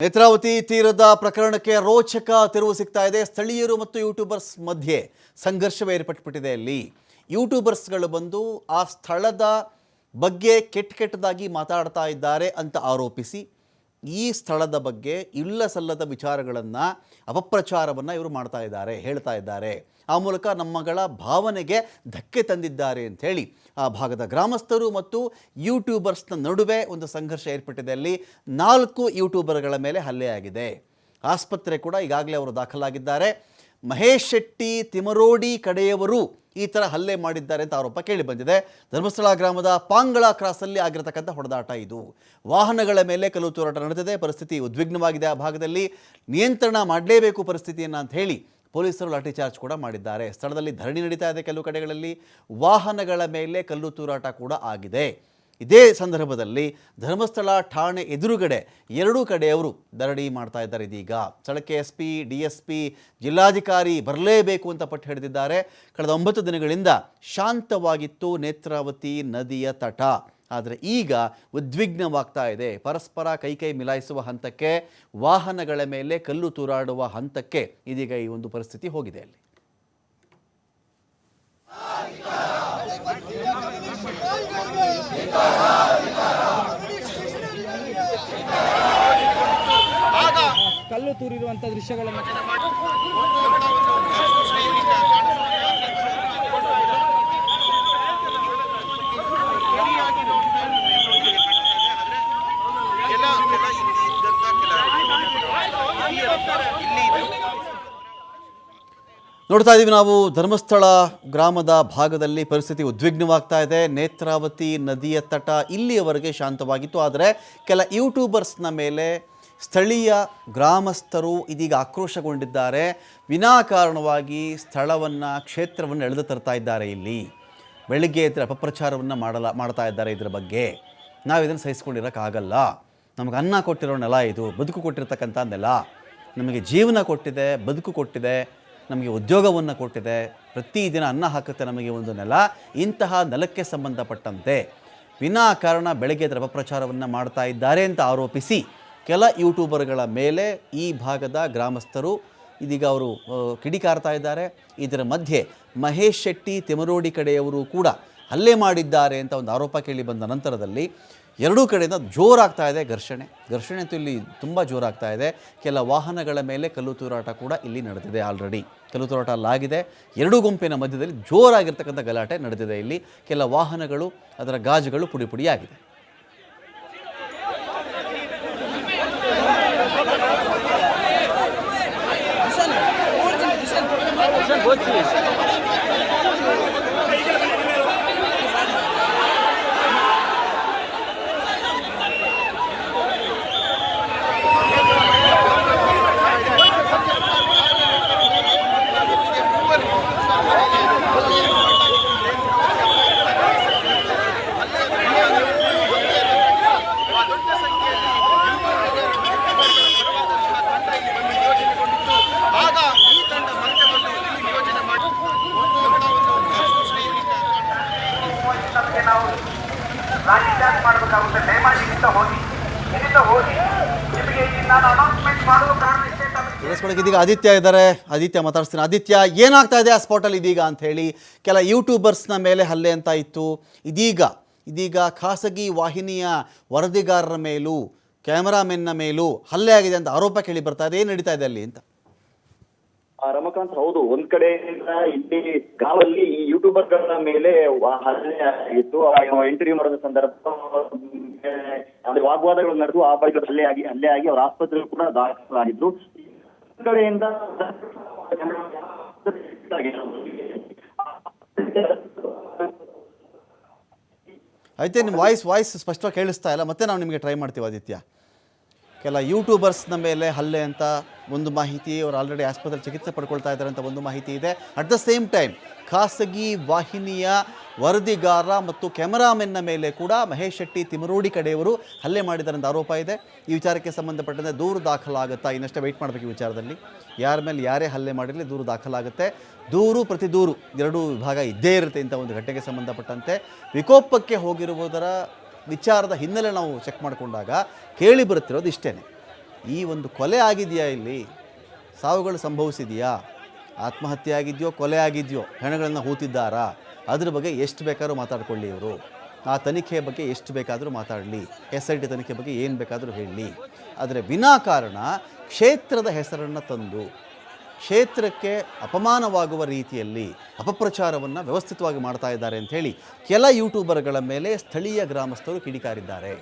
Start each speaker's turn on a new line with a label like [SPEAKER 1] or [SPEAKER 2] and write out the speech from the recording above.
[SPEAKER 1] ನೇತ್ರಾವತಿ ತೀರದ ಪ್ರಕರಣಕ್ಕೆ ರೋಚಕ ತಿರುವು ಸಿಗ್ತಾ ಇದೆ. ಸ್ಥಳೀಯರು ಮತ್ತು ಯೂಟ್ಯೂಬರ್ಸ್ ಮಧ್ಯೆ ಸಂಘರ್ಷವೇ ಏರ್ಪಟ್ಬಿಟ್ಟಿದೆ ಅಲ್ಲಿ. ಯೂಟ್ಯೂಬರ್ಸ್ಗಳು ಬಂದು ಆ ಸ್ಥಳದ ಬಗ್ಗೆ ಕೆಟ್ಟ ಕೆಟ್ಟದಾಗಿ ಮಾತಾಡ್ತಾ ಇದ್ದಾರೆ ಅಂತ ಆರೋಪಿಸಿ ಈ ಸ್ಥಳದ ಬಗ್ಗೆ ಇಲ್ಲ ಸಲ್ಲದ ವಿಚಾರಗಳನ್ನು, ಅಪಪ್ರಚಾರವನ್ನು ಇವರು ಮಾಡ್ತಾ ಇದ್ದಾರೆ, ಹೇಳ್ತಾ ಇದ್ದಾರೆ. ಆ ಮೂಲಕ ನಮ್ಮಗಳ ಭಾವನೆಗೆ ಧಕ್ಕೆ ತಂದಿದ್ದಾರೆ ಅಂಥೇಳಿ ಆ ಭಾಗದ ಗ್ರಾಮಸ್ಥರು ಮತ್ತು ಯೂಟ್ಯೂಬರ್ಸ್ನ ನಡುವೆ ಒಂದು ಸಂಘರ್ಷ ಏರ್ಪಟ್ಟಿದೆ. ಅಲ್ಲಿ ನಾಲ್ಕು ಯೂಟ್ಯೂಬರ್ಗಳ ಮೇಲೆ ಹಲ್ಲೆ ಆಗಿದೆ. ಆಸ್ಪತ್ರೆ ಕೂಡ ಈಗಾಗಲೇ ಅವರು ದಾಖಲಾಗಿದ್ದಾರೆ. ಮಹೇಶ್ ಶೆಟ್ಟಿ ತಿಮರೋಡಿ ಕಡೆಯವರು ಈ ಥರ ಹಲ್ಲೆ ಮಾಡಿದ್ದಾರೆ ಅಂತ ಆರೋಪ ಕೇಳಿ ಬಂದಿದೆ. ಧರ್ಮಸ್ಥಳ ಗ್ರಾಮದ ಪಾಂಗಳ ಕ್ರಾಸಲ್ಲಿ ಆಗಿರತಕ್ಕಂಥ ಹೊಡೆದಾಟ ಇದು. ವಾಹನಗಳ ಮೇಲೆ ಕಲ್ಲು ತೂರಾಟ ನಡೆದಿದೆ. ಪರಿಸ್ಥಿತಿ ಉದ್ವಿಗ್ನವಾಗಿದೆ. ಆ ಭಾಗದಲ್ಲಿ ನಿಯಂತ್ರಣ ಮಾಡಲೇಬೇಕು ಪರಿಸ್ಥಿತಿಯನ್ನು ಅಂತ ಹೇಳಿ ಪೊಲೀಸರು ಲಾಠಿ ಚಾರ್ಜ್ ಕೂಡ ಮಾಡಿದ್ದಾರೆ. ಸ್ಥಳದಲ್ಲಿ ಧರಣಿ ನಡೀತಾ ಇದೆ ಕೆಲವು ಕಡೆಗಳಲ್ಲಿ. ವಾಹನಗಳ ಮೇಲೆ ಕಲ್ಲು ತೂರಾಟ ಕೂಡ ಆಗಿದೆ. ಇದೇ ಸಂದರ್ಭದಲ್ಲಿ ಧರ್ಮಸ್ಥಳ ಠಾಣೆ ಎದುರುಗಡೆ ಎರಡೂ ಕಡೆಯವರು ದರಡಿ ಮಾಡ್ತಾ ಇದ್ದಾರೆ ಇದೀಗ. ಸ್ಥಳಕ್ಕೆ S P D S P ಜಿಲ್ಲಾಧಿಕಾರಿ ಬರಲೇಬೇಕು ಅಂತ ಪಟ್ಟು ಹಿಡಿದಿದ್ದಾರೆ. ಕಳೆದ ಒಂಬತ್ತು ದಿನಗಳಿಂದ ಶಾಂತವಾಗಿತ್ತು ನೇತ್ರಾವತಿ ನದಿಯ ತಟ. ಆದರೆ ಈಗ ಉದ್ವಿಗ್ನವಾಗ್ತಾ ಇದೆ. ಪರಸ್ಪರ ಕೈಕೈ ಮಿಲಾಯಿಸುವ ಹಂತಕ್ಕೆ, ವಾಹನಗಳ ಮೇಲೆ ಕಲ್ಲು ತೂರಾಡುವ ಹಂತಕ್ಕೆ ಇದೀಗ ಈ ಒಂದು ಪರಿಸ್ಥಿತಿ ಹೋಗಿದೆ ಅಲ್ಲಿ.
[SPEAKER 2] ಕಲ್ಲು ತೂರಿರುವಂಥ ದೃಶ್ಯಗಳನ್ನು
[SPEAKER 1] ನೋಡ್ತಾ ಇದ್ದೀವಿ ನಾವು ಧರ್ಮಸ್ಥಳ ಗ್ರಾಮದ ಭಾಗದಲ್ಲಿ ಪರಿಸ್ಥಿತಿ ಉದ್ವಿಗ್ನವಾಗ್ತಾ ಇದೆ. ನೇತ್ರಾವತಿ ನದಿಯ ತಟ ಇಲ್ಲಿಯವರೆಗೆ ಶಾಂತವಾಗಿತ್ತು. ಆದರೆ ಕೆಲ ಯೂಟ್ಯೂಬರ್ಸ್ನ ಮೇಲೆ ಸ್ಥಳೀಯ ಗ್ರಾಮಸ್ಥರು ಇದೀಗ ಆಕ್ರೋಶಗೊಂಡಿದ್ದಾರೆ. ವಿನಾಕಾರಣವಾಗಿ ಸ್ಥಳವನ್ನು, ಕ್ಷೇತ್ರವನ್ನು ಎಳೆದು ತರ್ತಾ ಇದ್ದಾರೆ ಇಲ್ಲಿ. ಬೆಳಿಗ್ಗೆ ಎದ್ದರೆ ಅಪಪ್ರಚಾರವನ್ನು ಮಾಡಲ, ಮಾಡ್ತಾ ಇದ್ದಾರೆ ಇದರ ಬಗ್ಗೆ. ನಾವು ಇದನ್ನು ಸಹಿಸ್ಕೊಂಡಿರೋಕ್ಕಾಗಲ್ಲ ನಮಗೆ ಅನ್ನ ಕೊಟ್ಟಿರೋ ನೆಲ ಇದು, ಬದುಕು ಕೊಟ್ಟಿರ್ತಕ್ಕಂಥ ನೆಲ. ನಮಗೆ ಜೀವನ ಕೊಟ್ಟಿದೆ, ಬದುಕು ಕೊಟ್ಟಿದೆ, ನಮಗೆ ಉದ್ಯೋಗವನ್ನು ಕೊಟ್ಟಿದೆ. ಪ್ರತಿದಿನ ಅನ್ನ ಹಾಕುತ್ತೆ ನಮಗೆ ಒಂದು ನೆಲ. ಇಂತಹ ನೆಲಕ್ಕೆ ಸಂಬಂಧಪಟ್ಟಂತೆ ವಿನಾಕಾರಣ ಬೆಳಗ್ಗೆ ಎದ್ದರೆ ಅಪಪ್ರಚಾರವನ್ನು ಮಾಡ್ತಾ ಇದ್ದಾರೆ ಅಂತ ಆರೋಪಿಸಿ ಕೆಲ ಯೂಟ್ಯೂಬರ್ಗಳ ಮೇಲೆ ಈ ಭಾಗದ ಗ್ರಾಮಸ್ಥರು ಇದೀಗ ಅವರು ಕಿಡಿಕಾರ್ತಾ ಇದ್ದಾರೆ. ಇದರ ಮಧ್ಯೆ ಮಹೇಶ್ ಶೆಟ್ಟಿ ತಿಮರೋಡಿ ಕಡೆಯವರು ಕೂಡ ಹಲ್ಲೆ ಮಾಡಿದ್ದಾರೆ ಅಂತ ಒಂದು ಆರೋಪ ಕೇಳಿ ಬಂದ ನಂತರದಲ್ಲಿ ಎರಡೂ ಕಡೆಯಿಂದ ಜೋರಾಗ್ತಾ ಇದೆ ಘರ್ಷಣೆ. ಘರ್ಷಣೆ ಅಂತೂ ಇಲ್ಲಿ ತುಂಬ ಜೋರಾಗ್ತಾ ಇದೆ. ಕೆಲ ವಾಹನಗಳ ಮೇಲೆ ಕಲ್ಲು ತೂರಾಟ ಕೂಡ ಇಲ್ಲಿ ನಡೆದಿದೆ ಆಲ್ರೆಡಿ ಕಲ್ಲು ತೂರಾಟ ಅಲ್ಲಾಗಿದೆ ಎರಡೂ ಗುಂಪಿನ ಮಧ್ಯದಲ್ಲಿ ಜೋರಾಗಿರ್ತಕ್ಕಂಥ ಗಲಾಟೆ ನಡೆದಿದೆ ಇಲ್ಲಿ. ಕೆಲ ವಾಹನಗಳು ಅದರ ಗಾಜುಗಳು ಪುಡಿ
[SPEAKER 3] পঁচিশ ಮಾಡಬೇಕಾಗುತ್ತೆ ದಯಮಾಡಿ ಇಲ್ಲಿಂದ ಹೋಗಿ. ಇಲ್ಲಿಂದ ಹೋಗಿ. ನಿಮಗೆ ನಾನು ಅನೌನ್ಸ್ಮೆಂಟ್ ಮಾಡುವ ಕಾರಣ
[SPEAKER 1] ಇದೀಗ ಆದಿತ್ಯ ಇದ್ದಾರೆ. ಆದಿತ್ಯ ಮಾತಾಡ್ತೀನಿ ಆದಿತ್ಯ, ಏನಾಗ್ತಾ ಇದೆ ಆ ಸ್ಪಾಟಲ್ಲಿ ಇದೀಗ ಅಂತ ಹೇಳಿ? ಕೆಲ ಯೂಟ್ಯೂಬರ್ಸ್ನ ಮೇಲೆ ಹಲ್ಲೆ ಅಂತ ಇತ್ತು. ಇದೀಗ ಇದೀಗ ಖಾಸಗಿ ವಾಹಿನಿಯ ವರದಿಗಾರರ ಮೇಲೂ, ಕ್ಯಾಮರಾಮೆನ್ನ ಮೇಲೂ ಹಲ್ಲೆ ಆಗಿದೆ ಅಂತ ಆರೋಪ ಕೇಳಿ ಬರ್ತಾ ಇದೆ. ಏನು ನಡೀತಾ ಇದೆ ಅಲ್ಲಿ ಅಂತ?
[SPEAKER 4] ರಮಕಾಂತ್ ಹೌದು, ಒಂದ್ ಕಡೆಯಿಂದ ಇಲ್ಲಿ ಗಾವಲ್ಲಿ ಈ ಯೂಟ್ಯೂಬರ್ಗಳ ಮೇಲೆ ಹಲ್ಲೆ ಆಗಿತ್ತು. ಇಂಟರ್ವ್ಯೂ ಮಾಡಿದ ಸಂದರ್ಭ ಅಂದ್ರೆ ವಾಗ್ವಾದಗಳು ನಡೆದು ಆ ಬಳಿಕ ಹಲ್ಲೆ ಆಗಿ ಹಲ್ಲೆ ಆಗಿ ಅವರ ಆಸ್ಪತ್ರೆ ಕೂಡ ದಾಖಲಾಗಿದ್ರು. ಕಡೆಯಿಂದ
[SPEAKER 1] ಐತೆ ನಿಮ್ಮ ವಾಯ್ಸ್ ವಾಯ್ಸ್ ಸ್ಪಷ್ಟವಾಗಿ ಕೇಳಿಸ್ತಾ ಇಲ್ಲ. ಮತ್ತೆ ನಾವು ನಿಮಗೆ ಟ್ರೈ ಮಾಡ್ತೀವಿ, ಆದಿತ್ಯ. ಕೆಲ ಯೂಟ್ಯೂಬರ್ಸ್ನ ಮೇಲೆ ಹಲ್ಲೆ ಅಂತ ಒಂದು ಮಾಹಿತಿ, ಅವರು ಆಲ್ರೆಡಿ ಆಸ್ಪತ್ರೆ ಚಿಕಿತ್ಸೆ ಪಡ್ಕೊಳ್ತಾ ಇದ್ದಾರೆ ಅಂತ ಒಂದು ಮಾಹಿತಿ ಇದೆ. ಅಟ್ ದ ಸೇಮ್ ಟೈಮ್ ಖಾಸಗಿ ವಾಹಿನಿಯ ವರದಿಗಾರ ಮತ್ತು ಕ್ಯಾಮರಾಮೆನ್ನ ಮೇಲೆ ಕೂಡ ಮಹೇಶ್ ಶೆಟ್ಟಿ ತಿಮರೋಡಿ ಕಡೆಯವರು ಹಲ್ಲೆ ಮಾಡಿದ್ದಾರೆ ಆರೋಪ ಇದೆ. ಈ ವಿಚಾರಕ್ಕೆ ಸಂಬಂಧಪಟ್ಟಂತೆ ದೂರು ದಾಖಲಾಗುತ್ತಾ, ಇನ್ನಷ್ಟೇ ವೆಯ್ಟ್ ಮಾಡಬೇಕು ಈ ವಿಚಾರದಲ್ಲಿ. ಯಾರ ಮೇಲೆ ಯಾರೇ ಹಲ್ಲೆ ಮಾಡಿರಲಿ ದೂರು ದಾಖಲಾಗುತ್ತೆ. ದೂರು ಪ್ರತಿ ದೂರು, ಎರಡೂ ವಿಭಾಗ ಇದ್ದೇ ಇರುತ್ತೆ ಇಂಥ ಒಂದು ಘಟನೆಗೆ ಸಂಬಂಧಪಟ್ಟಂತೆ. ವಿಕೋಪಕ್ಕೆ ಹೋಗಿರುವುದರ ವಿಚಾರದ ಹಿನ್ನೆಲೆ ನಾವು ಚೆಕ್ ಮಾಡಿಕೊಂಡಾಗ ಕೇಳಿ ಬರುತ್ತಿರೋದು ಇಷ್ಟೇ ಈ ಒಂದು ಕೊಲೆ ಆಗಿದೆಯಾ ಇಲ್ಲಿ? ಸಾವುಗಳು ಸಂಭವಿಸಿದೆಯಾ? ಆತ್ಮಹತ್ಯೆ ಆಗಿದೆಯೋ, ಕೊಲೆ ಆಗಿದೆಯೋ? ಹೆಣಗಳನ್ನು ಹೂತಿದ್ದಾರಾ? ಅದ್ರ ಬಗ್ಗೆ ಎಷ್ಟು ಬೇಕಾದರೂ ಮಾತಾಡ್ಕೊಳ್ಳಿ ಇವರು. ಆ ತನಿಖೆಯ ಬಗ್ಗೆ ಎಷ್ಟು ಬೇಕಾದರೂ ಮಾತಾಡಲಿ. ಎಸ್ ಐ ಟಿ ತನಿಖೆ ಬಗ್ಗೆ ಏನು ಬೇಕಾದರೂ ಹೇಳಲಿ ಆದರೆ ವಿನಾಕಾರಣ ಕ್ಷೇತ್ರದ ಹೆಸರನ್ನು ತಂದು ಕ್ಷೇತ್ರಕ್ಕೆ ಅಪಮಾನವಾಗುವ ರೀತಿಯಲ್ಲಿ ಅಪಪ್ರಚಾರವನ್ನು ವ್ಯವಸ್ಥಿತವಾಗಿ ಮಾಡ್ತಾ ಇದ್ದಾರೆ ಅಂತ ಹೇಳಿ ಕೆಲ ಯೂಟ್ಯೂಬರ್ಗಳ ಮೇಲೆ ಸ್ಥಳೀಯ ಗ್ರಾಮಸ್ಥರು ಕಿಡಿಕಾರಿದ್ದಾರೆ.